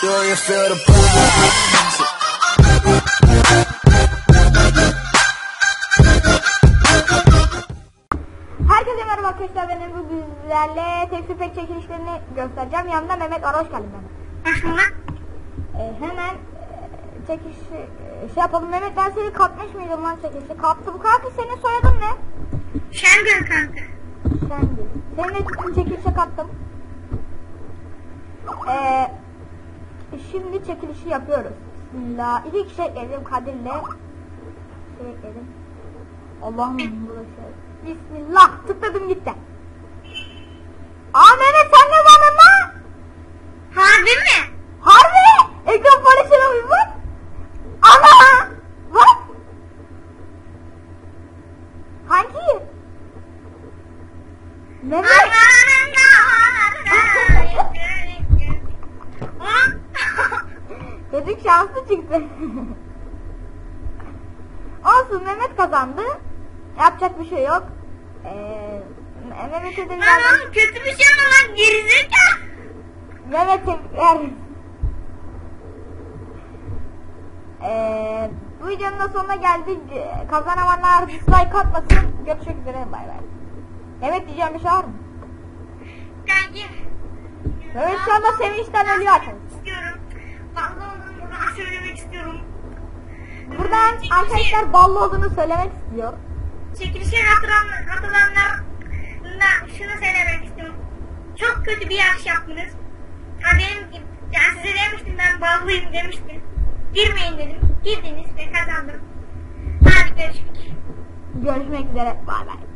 Do you feel the pull? Herkese merhaba arkadaşlar ben bu bizlerle tekstil pek çekilişlerini göstereceğim. Yanımda Mehmet var hoş geldin Mehmet. Ee, hemen e, çekilişi e, şey yapalım. Mehmet ben seni katmış mıydım lan çekilişi? Kaptı bu kanka senin soyadın ne? Şengül kanka. Sendi. Senin de çekilişe kattım. Ee, şimdi çekilişi yapıyoruz. Bismillah. İki kişi ekledim Kadir'le. Şey ekledim. Allah'ım bu da şey. Bismillah. Tıkladım gitti. Aa Mehmet sen ne bana lan? Harbi mi? Harbi! Ekran paylaşına bir bak. Ana! Bak! Hangi? Mehmet! Çocuk şanslı çıktı. Olsun Mehmet kazandı. Yapacak bir şey yok. Ee, Mehmet'e de Lan verdim. oğlum kötü bir şey ama lan gerizekalı. Mehmet'e verdim. Ee, bu videonun da sonuna geldik. Kazananlar dislike atmasın. Görüşmek üzere. Bay bay. Mehmet diyeceğim bir şey var mı? Kanki. Mehmet şu anda sevinçten ölüyor arkadaşlar. istiyorum. Vallahi olduğunu buradan söylemek istiyorum. Buradan Çekilişe- arkadaşlar ballı olduğunu söylemek istiyor. Çekilişe katılan, katılanlar da şunu söylemek istiyorum. Çok kötü bir yarış yaptınız. Ha benim gibi, yani size demiştim ben ballıyım demiştim. Girmeyin dedim. Girdiniz ve kazandım. Hadi görüşmek. Görüşmek üzere. Bay bay.